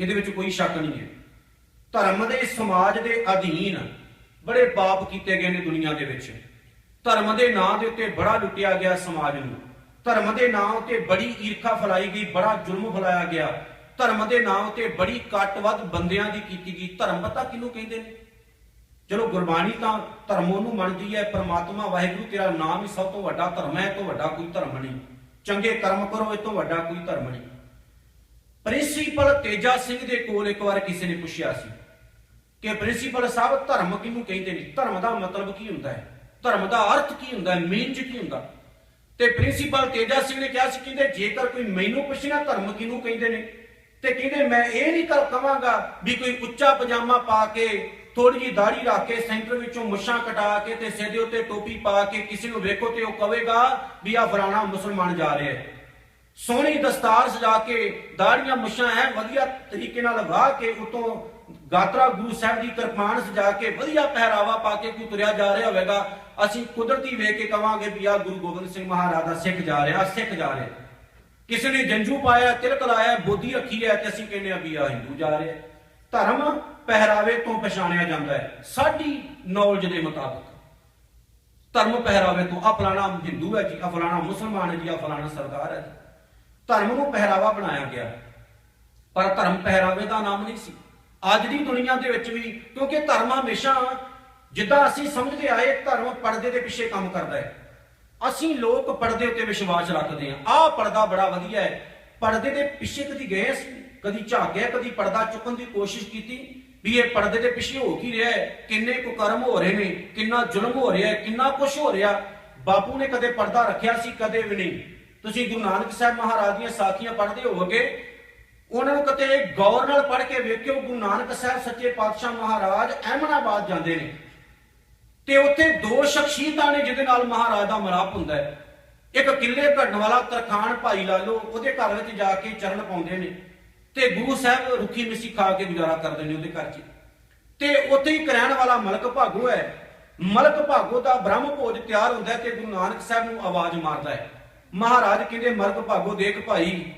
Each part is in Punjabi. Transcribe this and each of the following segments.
ਇਹਦੇ ਵਿੱਚ ਕੋਈ ਸ਼ੱਕ ਨਹੀਂ ਹੈ। ਧਰਮ ਦੇ ਸਮਾਜ ਦੇ ਅਧੀਨ ਬੜੇ ਪਾਪ ਕੀਤੇ ਗਏ ਨੇ ਦੁਨੀਆ ਦੇ ਵਿੱਚ। ਧਰਮ ਦੇ ਨਾਂ ਦੇ ਉੱਤੇ ਬੜਾ ਲੁੱਟਿਆ ਗਿਆ ਸਮਾਜ ਨੂੰ। ਧਰਮ ਦੇ ਨਾਂ ਉੱਤੇ ਬੜੀ ਈਰਖਾ ਫੈਲਾਈ ਗਈ, ਬੜਾ ਜ਼ੁਲਮ ਫੈਲਾਇਆ ਗਿਆ। ਧਰਮ ਦੇ ਨਾਂ ਉੱਤੇ ਬੜੀ ਕੱਟਵੱਧ ਬੰਦਿਆਂ ਦੀ ਕੀਤੀ ਗਈ। ਧਰਮ ਪਤਾ ਕਿਹਨੂੰ ਕਹਿੰਦੇ ਨੇ? ਚਲੋ ਗੁਰਬਾਣੀ ਤਾਂ ਧਰਮ ਉਹਨੂੰ ਮੰਨਦੀ ਹੈ, ਪਰਮਾਤਮਾ ਵਾਹਿਗੁਰੂ ਤੇਰਾ ਨਾਮ ਹੀ ਸਭ ਤੋਂ ਵੱਡਾ ਧਰਮ ਹੈ, ਇਹ ਤੋਂ ਵੱਡਾ ਕੋਈ ਧਰਮ ਨਹੀਂ। ਚੰਗੇ ਕਰਮ ਕਰੋ, ਇਹ ਤੋਂ ਵੱਡਾ ਕੋਈ ਧਰਮ ਨਹੀਂ। ਪ੍ਰਿੰਸੀਪਲ ਤੇਜਾ ਸਿੰਘ ਦੇ ਕੋਲ ਇੱਕ ਵਾਰ ਕਿਸੇ ਨੇ ਪੁੱਛਿਆ ਸੀ ਕਿ ਪ੍ਰਿੰਸੀਪਲ ਸਾਹਿਬ, ਧਰਮ ਕਿਹਨੂੰ ਕਹਿੰਦੇ ਨੇ? ਧਰਮ ਦਾ ਮਤਲਬ ਕੀ ਹੁੰਦਾ ਹੈ? ਧਰਮ ਦਾ ਅਰਥ ਕੀ ਹੁੰਦਾ ਹੈ? ਮੀਨਜ ਕੀ ਹੁੰਦਾ? ਤੇ ਪ੍ਰਿੰਸੀਪਲ ਤੇਜਾ ਸਿੰਘ ਨੇ ਕਿਹਾ ਸੀ, ਕਹਿੰਦੇ ਜੇਕਰ ਕੋਈ ਮੈਨੂੰ ਪੁੱਛਣਾ ਧਰਮ ਕਿਹਨੂੰ ਕਹਿੰਦੇ ਨੇ? ਤੇ ਕਹਿੰਦੇ ਮੈਂ ਇਹ ਨਹੀਂ ਕਰ ਕਵਾਂਗਾ ਵੀ ਕੋਈ ਉੱਚਾ ਪਜਾਮਾ ਪਾ ਕੇ ਥੋੜੀ ਜੀ ਦਾੜੀ ਰੱਖ ਕੇ ਸੈਂਟਰ ਵਿੱਚੋਂ ਮੁੱਛਾਂ ਕਟਾ ਕੇ ਤੇ ਸਿਰ ਦੇ ਉੱਤੇ ਟੋਪੀ ਪਾ ਕੇ ਕਿਸੇ ਨੂੰ ਵੇਖੋ ਤੇ ਉਹ ਕਹੇਗਾ ਵੀ ਆ ਫਰਾਣਾ ਮੁਸਲਮਾਨ ਜਾ ਰਿਹਾ ਹੈ। ਸੋਹਣੀ ਦਸਤਾਰ ਸਜਾ ਕੇ ਦਾੜੀਆਂ ਮੁੱਛਾਂ ਹੈ ਵਧੀਆ ਤਰੀਕੇ ਨਾਲ ਵਾਹ ਕੇ ਉਤੋਂ ਗਾਤਰਾ ਗੁਰੂ ਸਾਹਿਬ ਦੀ ਕਿਰਪਾਨ ਸਜਾ ਕੇ ਵਧੀਆ ਪਹਿਰਾਵਾ ਪਾ ਕੇ ਕੋਈ ਤੁਰਿਆ ਜਾ ਰਿਹਾ ਹੋਵੇਗਾ, ਅਸੀਂ ਕੁਦਰਤੀ ਵੇਖ ਕੇ ਕਵਾਂਗੇ ਵੀ ਆ ਗੁਰੂ ਗੋਬਿੰਦ ਸਿੰਘ ਮਹਾਰਾਜ ਦਾ ਸਿੱਖ ਜਾ ਰਿਹਾ, ਸਿੱਖ ਜਾ ਰਿਹਾ। ਕਿਸੇ ਨੇ ਜੰਜੂ ਪਾਇਆ, ਤਿਲਕ ਲਾਇਆ ਬੋਧੀ ਰੱਖੀ ਹੈ ਤੇ ਅਸੀਂ ਕਹਿੰਦੇ ਆ ਵੀ ਆ ਹਿੰਦੂ ਜਾ ਰਿਹਾ। ਧਰਮ ਪਹਿਰਾਵੇ ਤੋਂ ਪਛਾਣਿਆ ਜਾਂਦਾ ਹੈ। ਸਾਡੀ ਨੌਲੇਜ ਦੇ ਮੁਤਾਬਕ ਧਰਮ ਪਹਿਰਾਵੇ ਤੋਂ ਆ ਫਲਾਣਾ ਹਿੰਦੂ ਹੈ ਜੀ ਆ ਫਲਾਣਾ ਮੁਸਲਮਾਨ ਹੈ ਜੀ ਆ ਫਲਾਣਾ ਸਰਦਾਰ ਹੈ ਜੀ। ਧਰਮ ਨੂੰ ਪਹਿਰਾਵਾ ਬਣਾਇਆ ਗਿਆ। ਪਰ ਧਰਮ ਪਹਿਰਾਵੇ ਦਾ ਨਾਮ ਨਹੀਂ ਸੀ। ਅੱਜ ਦੀ ਦੁਨੀਆ ਦੇ ਵਿੱਚ ਵੀ, ਕਿਉਂਕਿ ਧਰਮ ਹਮੇਸ਼ਾ ਜਿੱਦਾਂ ਅਸੀਂ ਸਮਝਦੇ ਆਏ, ਧਰਮ ਪਰਦੇ ਦੇ ਪਿੱਛੇ ਕੰਮ ਕਰਦਾ ਹੈ। ਅਸੀਂ ਲੋਕ ਪਰਦੇ ਉੱਤੇ ਵਿਸ਼ਵਾਸ ਰੱਖਦੇ ਹਾਂ। ਆਹ ਪਰਦਾ ਬੜਾ ਵਧੀਆ ਹੈ। ਪਰਦੇ ਦੇ ਪਿੱਛੇ ਕਦੀ ਗਏ ਸੀ, ਕਦੀ ਝਾਕਿਆ ਕਦੀ ਪਰਦਾ ਚੁੱਕਣ ਦੀ ਕੋਸ਼ਿਸ਼ ਕੀਤੀ ਵੀ ਇਹ ਪਰਦੇ ਦੇ ਪਿੱਛੇ ਹੋ ਕੀ ਰਿਹਾ ਹੈ? ਕਿੰਨੇ ਕੁ ਕਰਮ ਹੋ ਰਹੇ ਨੇ, ਕਿੰਨਾ ਜ਼ੁਲਮ ਹੋ ਰਿਹਾ ਹੈ, ਕਿੰਨਾ ਕੁਝ ਹੋ ਰਿਹਾ। ਬਾਪੂ ਨੇ ਕਦੇ ਪਰਦਾ ਰੱਖਿਆ ਸੀ, ਕਦੇ ਵੀ ਨਹੀਂ। ਤੁਸੀਂ ਗੁਰੂ ਨਾਨਕ ਸਾਹਿਬ ਮਹਾਰਾਜ ਦੀਆਂ ਸਾਖੀਆਂ ਪੜ੍ਹਦੇ ਹੋਵੋਗੇ, ਉਹਨਾਂ ਨੂੰ ਕਿਤੇ ਗੌਰ ਨਾਲ ਪੜ੍ਹ ਕੇ ਵੇਖਿਓ, ਗੁਰੂ ਨਾਨਕ ਸਾਹਿਬ ਸੱਚੇ ਪਾਤਸ਼ਾਹ ਮਹਾਰਾਜ ਅਹਿਮਨਾਬਾਦ ਜਾਂਦੇ ਨੇ। ਤੇ ਉੱਥੇ ਦੋ ਸ਼ਖਸੀਅਤਾਂ ਨੇ ਜਿਹਦੇ ਨਾਲ ਮਹਾਰਾਜ ਦਾ ਮਲਾਪ ਹੁੰਦਾ ਹੈ। ਇੱਕ ਕਿੱਲੇ ਘੜਨ ਵਾਲਾ ਤਰਖਾਨ ਭਾਈ ਲਾਲੋ ਉਹਦੇ ਘਰ ਵਿੱਚ ਜਾ ਕੇ ਚਰਨ ਪਾਉਂਦੇ ਨੇ। ਤੇ ਗੁਰੂ ਸਾਹਿਬ ਰੁੱਖੀ ਮਿੱਸੀ ਖਾ ਕੇ ਗੁਜ਼ਾਰਾ ਕਰਦੇ ਨੇ ਉਹਦੇ ਘਰ 'ਚ। ਤੇ ਉੱਥੇ ਹੀ ਰਹਿਣ ਵਾਲਾ ਮਲਕ ਭਾਗੋ ਹੈ। ਮਲਕ ਭਾਗੋ ਦਾ ਬ੍ਰਹਮ ਭੋਜ ਤਿਆਰ ਹੁੰਦਾ ਹੈ ਤੇ ਗੁਰੂ ਨਾਨਕ ਸਾਹਿਬ ਨੂੰ ਆਵਾਜ਼ ਮਾਰਦਾ ਹੈ। ਮਹਾਰਾਜ ਕਹਿੰਦੇ ਮਲਕ ਭਾਗੋ ਦੇਖ ਭਾਈ?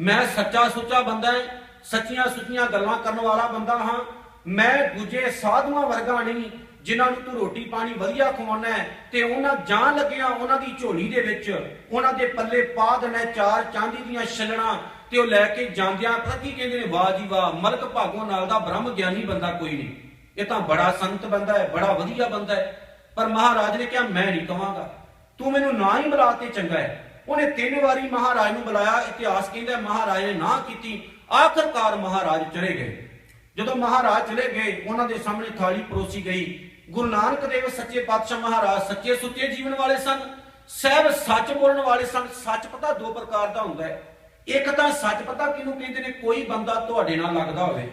ਮੈਂ ਸੱਚਾ ਸੁੱਚਾ ਬੰਦਾ ਹਾਂ ਸੱਚੀਆਂ ਸੁੱਚੀਆਂ ਗੱਲਾਂ ਕਰਨ ਵਾਲਾ ਬੰਦਾ ਹਾਂ। ਮੈਂ ਦੂਜੇ ਸਾਧੂਆਂ ਵਰਗਾ ਨਹੀਂ, ਜਿਨ੍ਹਾਂ ਨੂੰ ਤੂੰ ਰੋਟੀ ਪਾਣੀ ਵਧੀਆ ਖਵਾਉਣਾ ਤੇ ਉਹਨਾਂ ਜਾਣ ਲੱਗਿਆ ਉਹਨਾਂ ਦੀ ਝੋਲੀ ਦੇ ਵਿੱਚ, ਉਹਨਾਂ ਦੇ ਪੱਲੇ ਪਾ ਦੇਣਾ ਚਾਰ ਚਾਂਦੀ ਦੀਆਂ ਛੱਲਣਾ ਤੇ ਉਹ ਲੈ ਕੇ ਜਾਂਦਿਆਂ ਪਤਾ ਕਹਿੰਦੇ ਨੇ, ਵਾਹ ਜੀ ਵਾਹ, ਮਲਕ ਭਾਗੋ ਨਾਲ ਦਾ ਬ੍ਰਹਮ ਗਿਆਨੀ ਬੰਦਾ ਕੋਈ ਨਹੀਂ। ਇਹ ਤਾਂ ਬੜਾ ਸੰਤ ਬੰਦਾ ਹੈ ਬੜਾ ਵਧੀਆ ਬੰਦਾ ਹੈ ਪਰ ਮਹਾਰਾਜ ਨੇ ਕਿਹਾ, ਮੈਂ ਨਹੀਂ ਕਹਾਂਗਾ ਤੂੰ ਮੈਨੂੰ ਨਾ ਹੀ ਬੁਲਾ ਤੇ ਚੰਗਾ ਹੈ ਉਹਨੇ ਤਿੰਨ ਵਾਰੀ ਮਹਾਰਾਜ ਨੂੰ ਬੁਲਾਇਆ, ਇਤਿਹਾਸ ਕਹਿੰਦਾ ਮਹਾਰਾਜ ਨੇ ਨਾ ਕੀਤੀ, ਆਖਰਕਾਰ ਮਹਾਰਾਜ ਚਲੇ ਗਏ। ਜਦੋਂ ਮਹਾਰਾਜ ਚਲੇ ਗਏ, ਉਹਨਾਂ ਦੇ ਸਾਹਮਣੇ ਥਾਲੀ ਪਰੋਸੀ ਗਈ। ਗੁਰੂ ਨਾਨਕ ਦੇਵ ਸੱਚੇ ਪਾਤਸ਼ਾਹ ਮਹਾਰਾਜ ਸੱਚੇ ਸੁੱਚੇ ਜੀਵਨ ਵਾਲੇ ਸਨ, ਸਹਿਬ ਸੱਚ ਬੋਲਣ ਵਾਲੇ ਸਨ। ਸੱਚ ਪਤਾ ਦੋ ਪ੍ਰਕਾਰ ਦਾ ਹੁੰਦਾ ਹੈ। ਇੱਕ ਤਾਂ ਸੱਚ ਪਤਾ ਕਿਹਨੂੰ ਕਹਿੰਦੇ ਨੇ? ਕੋਈ ਬੰਦਾ ਤੁਹਾਡੇ ਨਾਲ ਲੱਗਦਾ ਹੋਵੇ,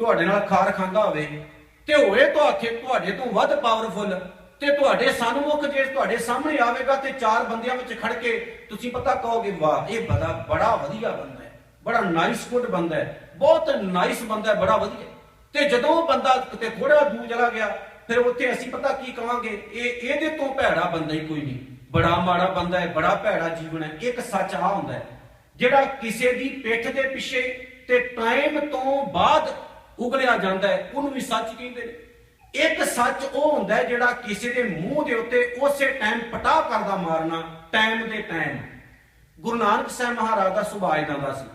ਤੁਹਾਡੇ ਨਾਲ ਖਾਰ ਖਾਂਦਾ ਹੋਵੇ, ਤੇ ਹੋਏ ਤੁਹਾਡੇ ਤੁਹਾਡੇ ਤੋਂ ਵੱਧ ਪਾਵਰਫੁਲ ਤੇ ਤੁਹਾਡੇ ਸਨਮੁਖ ਜੇ ਤੁਹਾਡੇ ਸਾਹਮਣੇ ਆਵੇਗਾ ਤੇ ਚਾਰ ਬੰਦਿਆਂ ਵਿੱਚ ਖੜ ਕੇ ਤੁਸੀਂ ਪਤਾ ਕਹੋਗੇ, ਵਾਹ, ਇਹ ਬੜਾ ਬੜਾ ਵਧੀਆ ਬੰਦਾ ਹੈ, ਬੜਾ ਨਾਈਸ ਗੁੱਡ ਬੰਦਾ ਹੈ, ਬਹੁਤ ਨਾਈਸ ਬੰਦਾ ਹੈ, ਬੜਾ ਵਧੀਆ ਤੇ ਜਦੋਂ ਉਹ ਬੰਦਾ ਕਿਤੇ ਥੋੜਾ ਦੂਰ ਚਲਾ ਗਿਆ, ਫਿਰ ਉੱਥੇ ਅਸੀਂ ਪਤਾ ਕੀ ਕਵਾਂਗੇ, ਇਹ ਇਹਦੇ ਤੋਂ ਭੈੜਾ ਬੰਦਾ ਹੀ ਕੋਈ ਨਹੀਂ। ਬੜਾ ਮਾੜਾ ਬੰਦਾ ਹੈ, ਬੜਾ ਭੈੜਾ ਜੀਵਨ ਹੈ, ਇੱਕ ਸੱਚ ਆ ਹੁੰਦਾ ਹੈ, ਜਿਹੜਾ ਕਿਸੇ ਦੀ ਪਿੱਠ ਦੇ ਪਿੱਛੇ ਤੇ ਟਾਈਮ ਤੋਂ ਬਾਅਦ ਉਗਲਿਆ ਜਾਂਦਾ ਹੈ, ਉਹਨੂੰ ਵੀ ਸੱਚ ਕਹਿੰਦੇ ਨੇ। ਇੱਕ ਸੱਚ ਉਹ ਹੁੰਦਾ ਜਿਹੜਾ ਕਿਸੇ ਦੇ ਮੂੰਹ ਦੇ ਉੱਤੇ ਉਸੇ ਟਾਈਮ ਪਟਾ ਕਰਦਾ ਮਾਰਨਾ ਟਾਈਮ ਦੇ ਟਾਈਮ ਗੁਰੂ ਨਾਨਕ ਸਾਹਿਬ ਮਹਾਰਾਜ ਦਾ ਸੁਭਾਅ ਇਦਾਂ ਦਾ ਸੀ।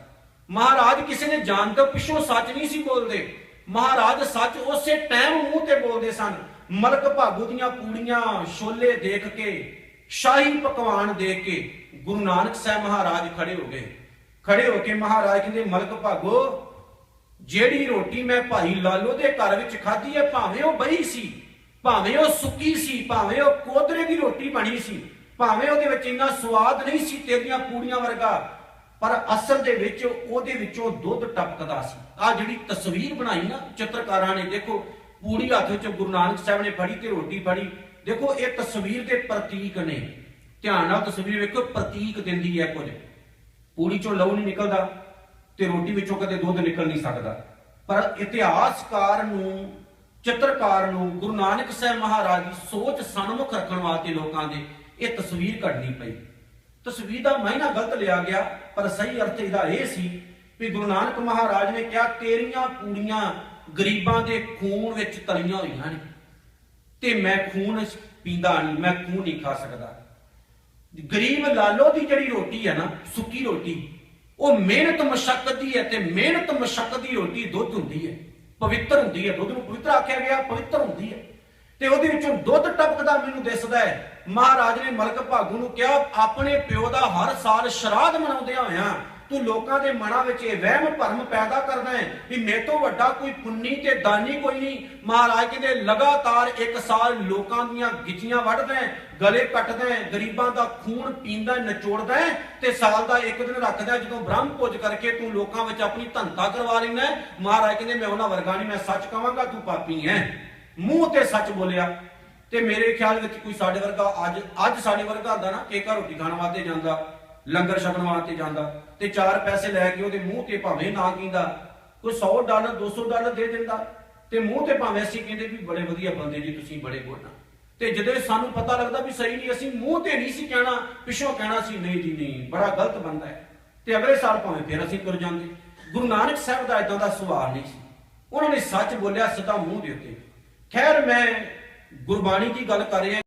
ਮਹਾਰਾਜ ਕਿਸੇ ਨੇ ਜਾਣ ਤੋਂ ਪਿੱਛੋਂ ਸੱਚ ਨਹੀਂ ਸੀ ਬੋਲਦੇ। ਮਹਾਰਾਜ ਸੱਚ ਉਸੇ ਟਾਈਮ ਮੂੰਹ ਤੇ ਬੋਲਦੇ ਸਨ। ਮਲਕ ਭਾਗੂ ਦੀਆਂ ਪੂੜੀਆਂ, ਛੋਲੇ ਦੇਖ ਕੇ, ਸ਼ਾਹੀ ਪਕਵਾਨ ਦੇਖ ਕੇ ਗੁਰੂ ਨਾਨਕ ਸਾਹਿਬ ਮਹਾਰਾਜ ਖੜੇ ਹੋ ਗਏ। ਖੜੇ ਹੋ ਕੇ ਮਹਾਰਾਜ ਕਹਿੰਦੇ, ਮਲਕ ਭਾਗੋ ਜਿਹੜੀ ਰੋਟੀ ਮੈਂ ਭਾਈ ਲਾਲੋ ਦੇ ਘਰ ਵਿੱਚ ਖਾਧੀ ਹੈ, ਭਾਵੇਂ ਉਹ ਬਈ ਸੀ, ਭਾਵੇਂ ਉਹ ਸੁੱਕੀ ਸੀ, ਭਾਵੇਂ ਉਹ ਕੋਦਰੇ ਦੀ ਰੋਟੀ ਬਣੀ ਸੀ, ਭਾਵੇਂ ਉਹਦੇ ਵਿੱਚ ਇੰਨਾ ਸਵਾਦ ਨਹੀਂ ਸੀ ਤੇਰੀਆਂ ਪੂੜੀਆਂ ਵਰਗਾ, ਪਰ ਅਸਲ ਦੇ ਵਿੱਚ ਉਹਦੇ ਵਿੱਚੋਂ ਦੁੱਧ ਟਪਕਦਾ ਸੀ। ਆ ਜਿਹੜੀ ਤਸਵੀਰ ਬਣਾਈ ਨਾ ਚਿੱਤਰਕਾਰਾਂ ਨੇ, ਦੇਖੋ, ਪੂੜੀ ਹੱਥ ਵਿੱਚ ਗੁਰੂ ਨਾਨਕ ਸਾਹਿਬ ਨੇ ਫੜੀ ਤੇ ਰੋਟੀ ਫੜੀ। ਦੇਖੋ, ਇਹ ਤਸਵੀਰ ਦੇ ਪ੍ਰਤੀਕ ਨੇ। ਧਿਆਨ ਨਾਲ ਤਸਵੀਰ ਵੇਖੋ, ਪ੍ਰਤੀਕ ਦਿੰਦੀ ਹੈ ਕੁਝ। ਪੂੜੀ ਚੋਂ ਲਹੂ ਨਹੀਂ ਨਿਕਲਦਾ। ਤੇ ਰੋਟੀ ਵਿੱਚੋਂ ਕਦੇ ਦੁੱਧ ਨਿਕਲ ਨਹੀਂ ਸਕਦਾ। ਪਰ ਇਤਿਹਾਸਕਾਰ ਨੂੰ, ਚਿੱਤਰਕਾਰ ਨੂੰ, ਗੁਰੂ ਨਾਨਕ ਸਾਹਿਬ ਮਹਾਰਾਜ ਦੀ ਸੋਚ ਸਨਮੁਖ ਰੱਖਣ ਵਾਸਤੇ ਲੋਕਾਂ ਦੇ ਇਹ ਤਸਵੀਰ ਕੱਢਣੀ ਪਈ। ਤਸਵੀਰ ਦਾ ਮਾਇਨਾ ਗਲਤ ਲਿਆ ਗਿਆ, ਪਰ ਸਹੀ ਅਰਥ ਇਹਦਾ ਇਹ ਸੀ ਵੀ ਗੁਰੂ ਨਾਨਕ ਮਹਾਰਾਜ ਨੇ ਕਿਹਾ, ਤੇਰੀਆਂ ਪੂੜੀਆਂ ਗਰੀਬਾਂ ਦੇ ਖੂਨ ਵਿੱਚ ਤਲੀਆਂ ਹੋਈਆਂ ਨੇ। ਤੇ ਮੈਂ ਖੂਨ ਪੀਂਦਾ ਨਹੀਂ, ਮੈਂ ਖੂਨ ਨਹੀਂ ਖਾ ਸਕਦਾ। ਗਰੀਬ ਲਾਲੋ ਦੀ ਜਿਹੜੀ ਰੋਟੀ ਹੈ ਨਾ, ਸੁੱਕੀ ਰੋਟੀ ਉਹ ਮਿਹਨਤ ਮਸ਼ੱਕਤ ਦੀ ਹੈ ਤੇ ਮਿਹਨਤ ਮਸ਼ੱਕਤ ਦੀ ਰੋਟੀ ਦੁੱਧ ਹੁੰਦੀ ਹੈ। ਪਵਿੱਤਰ ਹੁੰਦੀ ਹੈ। ਦੁੱਧ ਨੂੰ ਪਵਿੱਤਰ ਆਖਿਆ ਗਿਆ, ਪਵਿੱਤਰ ਹੁੰਦੀ ਹੈ। ਤੇ ਉਹਦੇ ਵਿੱਚੋਂ ਦੁੱਧ ਟਪਕਦਾ ਮੈਨੂੰ ਦਿਸਦਾ ਹੈ। ਮਹਾਰਾਜ ਨੇ ਮਲਕ ਭਾਗੂ ਨੂੰ ਕਿਹਾ, ਆਪਣੇ ਪਿਓ ਦਾ ਹਰ ਸਾਲ ਸ਼ਰਾਧ ਮਨਾਉਂਦਿਆਂ ਹੋਇਆਂ ਤੂੰ ਲੋਕਾਂ ਦੇ ਮਨਾਂ ਵਿੱਚ ਇਹ ਵਹਿਮ ਭਰਮ ਪੈਦਾ ਕਰਦਾ ਹੈ ਵੀ ਮੇਰੇ ਤੋਂ ਵੱਡਾ ਕੋਈ ਪੁੰਨੀ ਤੇ ਦਾਨੀ ਕੋਈ ਨਹੀਂ। ਮਹਾਰਾਜ ਕਹਿੰਦੇ ਲਗਾਤਾਰ ਇੱਕ ਸਾਲ ਲੋਕਾਂ ਦੀਆਂ ਗਿੱਚੀਆਂ ਵੱਢਦਾ ਹੈ ਗਲੇ ਕੱਟਦਾ ਹੈ ਗਰੀਬਾਂ ਦਾ ਖੂਨ ਪੀਂਦਾ ਹੈ, ਹੈ ਤੇ ਸਾਲ ਦਾ ਇੱਕ ਦਿਨ ਰੱਖਦਾ ਜਦੋਂ ਬ੍ਰਹਮ ਪੁੱਜ ਕਰਕੇ ਤੂੰ ਲੋਕਾਂ ਵਿੱਚ ਆਪਣੀ ਧਨਤਾ ਕਰਵਾ ਲੈਂਦਾ ਮਹਾਰਾਜ ਕਹਿੰਦੇ ਮੈਂ ਉਹਨਾਂ ਵਰਗਾ ਨਹੀਂ ਮੈਂ ਸੱਚ ਕਹਾਂਗਾ ਤੂੰ ਪਾਪੀ ਹੈ। ਮੂੰਹ ਤੇ ਸੱਚ ਬੋਲਿਆ। ਤੇ ਮੇਰੇ ਖਿਆਲ ਵਿੱਚ ਕੋਈ ਸਾਡੇ ਵਰਗਾ ਅੱਜ ਅੱਜ ਸਾਡੇ ਵਰਗਾ ਹੁੰਦਾ ਨਾ ਕੇਕਾ ਰੋਟੀ ਖਾਣ ਵਾਸਤੇ ਜਾਂਦਾ ਲੰਗਰ ਛਕਣ ਵਾਸਤੇ ਜਾਂਦਾ। ਤੇ ਚਾਰ ਪੈਸੇ ਲੈ ਕੇ ਉਹਦੇ ਮੂੰਹ ਤੇ ਭਾਵੇਂ ਨਾ ਕਹਿੰਦਾ ਕੋਈ 100 ਡਾਲਰ 200 ਡਾਲਰ ਦੇ ਦਿੰਦਾ, ਤੇ ਮੂੰਹ ਤੇ ਭਾਵੇਂ ਅਸੀਂ ਕਹਿੰਦੇ ਵੀ ਬੜੇ ਵਧੀਆ ਬੰਦੇ ਜੀ, ਤੁਸੀਂ ਬੜੇ ਗੁੱਡ ਤੇ ਜਦੋਂ ਸਾਨੂੰ ਪਤਾ ਲੱਗਦਾ ਵੀ ਸਹੀ ਨਹੀਂ, ਅਸੀਂ ਮੂੰਹ ਤੇ ਨਹੀਂ ਸੀ ਕਹਿਣਾ, ਪਿੱਛੋਂ ਕਹਿਣਾ ਸੀ, ਨਹੀਂ ਜੀ, ਨਹੀਂ, ਬੜਾ ਗਲਤ ਬੰਦਾ ਹੈ। ਤੇ ਅਗਲੇ ਸਾਲ ਭਾਵੇਂ ਫਿਰ ਅਸੀਂ ਤੁਰ ਜਾਂਦੇ। ਗੁਰੂ ਨਾਨਕ ਸਾਹਿਬ ਦਾ ਇਦਾਂ ਦਾ ਸੁਭਾਅ ਨਹੀਂ ਸੀ। ਉਹਨਾਂ ਨੇ ਸੱਚ ਬੋਲਿਆ ਸਿੱਧਾ ਮੂੰਹ ਦੇ ਉੱਤੇ। ਖੈਰ, ਮੈਂ ਗੁਰਬਾਣੀ ਦੀ ਗੱਲ ਕਰ ਰਿਹਾ